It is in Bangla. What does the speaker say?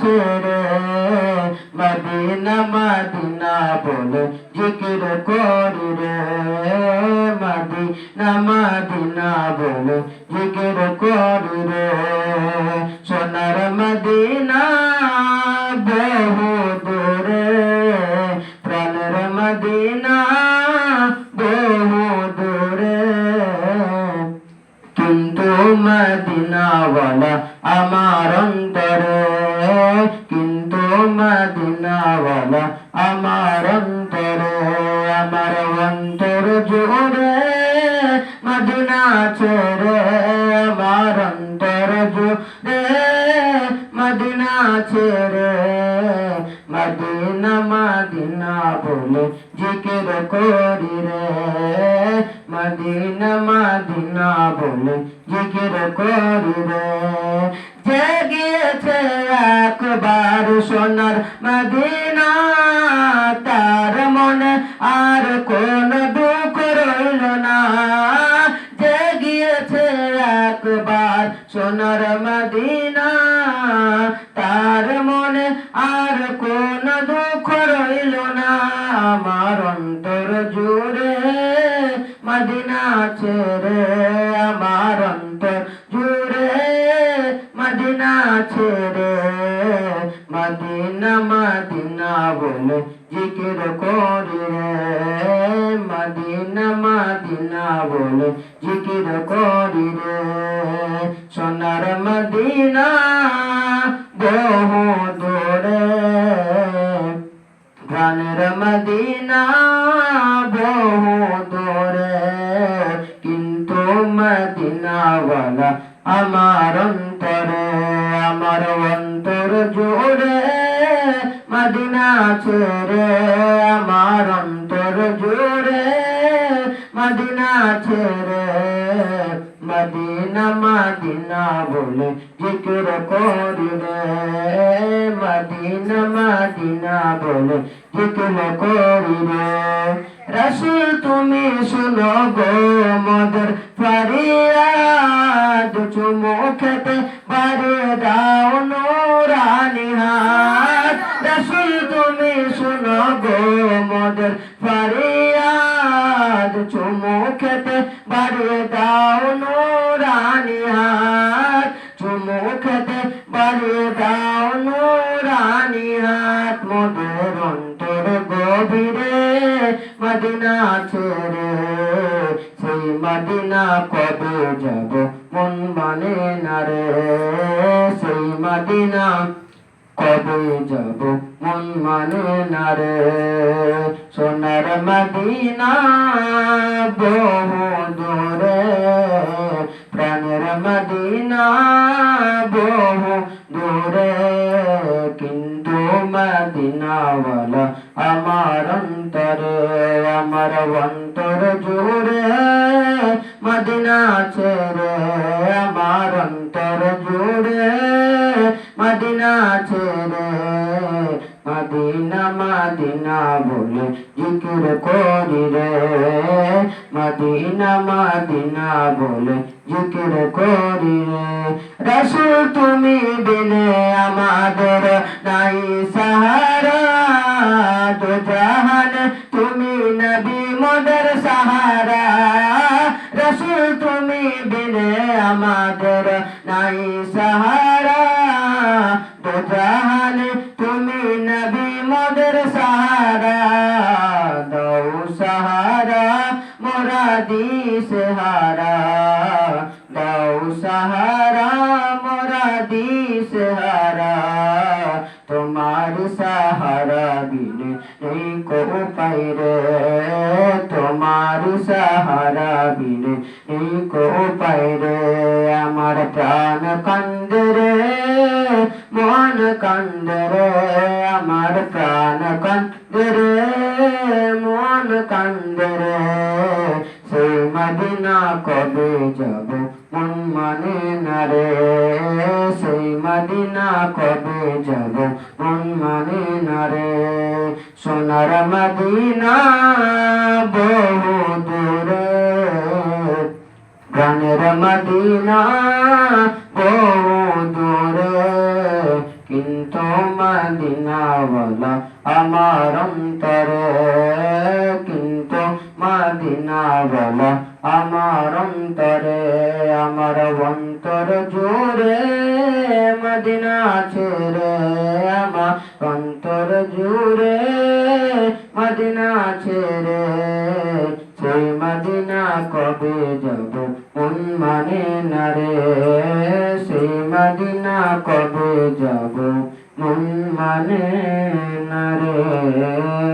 ছেড়ে মদিনা মদিনা বলে জিকির করি রে মদিনা মদিনা বলে জিকির করি রে সোনার মদিনা বহু দূরে, প্রাণের মদিনা বহু দূরে। কিন্তু মদিনাওয়ালা আমার অন্তরে মদিনাওয়ালা আমার অন্তরে, আমার অন্তর জুড়ে মদিনা ছেড়ে আমার অন্তর জুড়ে মদিনা ছেড়ে মদিনা মদিনা বলে জিকির করি রে। মদিনা মদিনা বলে জিকির করি রে। যে গিয়েছে একবার সোনার মদিনা, তার মনে আর কোন দুঃখ রইল না। যে গিয়েছে একবার সোনার মদিনা, তার মনে আর কোন দুঃখ রইল না। আমার অন্তর জুড়ে মদিনা ছেড়ে, আমার অন্তর জুড়ে মদিনা ছেড়ে মদিনা বলে জিকির করি রে। মদিনা মদিনা বলে জিকির করি রে। সোনার মদিনা বহু দূরে। প্রাণের মদিনা বহু দূরে। কিন্তু মদিনাওয়ালা আমার অন্তরে, আমার অন্তর জুড়ে মদিনা ছেড়ে আমার অন্তর জুড়ে, মদিনা ছেড়ে, মদিনা মদিনা বলে জিকির করি রে মদিনা মদিনা বলে জিকির করি রে রসুল তুমি শুনো গো মদর ফরিয়াদ, চুমো খেতে বারে দাও নোরানি মদিনা কবে যাব? মন মানে না রে, সেই মদিনা কবে যাব? মন মানে না রে, সোনার মদিনা বহু দূরে, প্রাণের মদিনা বহু দূরে। কিন্তু মদিনাওয়ালা আমার অন্তরে, আমার অন্তর জুড়ে মদিনা ছেড়ে আমার অন্তর জুড়ে। মদিনা ছেড়ে মদিনা মদিনা বলে জিকির করি রে। মদিনা মদিনা বলে জিকির করি রে। রসুল, তুমি বিনে আমাদের নাই সাহারা। দু জাহান, তুমি নবী মোদের সাহারা রসুল তুমি বিনে আমাদের নাই সাহারা দু জাহান তুমি নবী মোদের সাহারা দৌ সাহারা মোরা দিস হারা দৌ সাহারা মোরা দিস হারা তোমার সাহারা বিনে নেই কো পাইরে তোমার সাহারা বিনে নেই কো পাইরে আমার প্রাণ কান্দে রে মন কান্দে রে আমার প্রাণ কান্দে রে মন কান্দে রে সেই মদিনা কবে যাব মন মানে না রে? সেই মদিনা কবে যাব মন মানে না রে? সোনার মদিনা বহু প্রাণের মদিনা বহু দূরে কিন্তু মদিনা বলা আমার অন্তরে, কিন্তু মদিনা বলা আমার অন্তরে, আমার অন্তর জুড়ে মদিনা ছেড়ে, আমার অন্তর জুড়ে মদিনা ছেড়ে। সেই মদিনা কবে যাব? মন মানে না রে? সেই মদিনা কবে যাব? মন মানে না রে?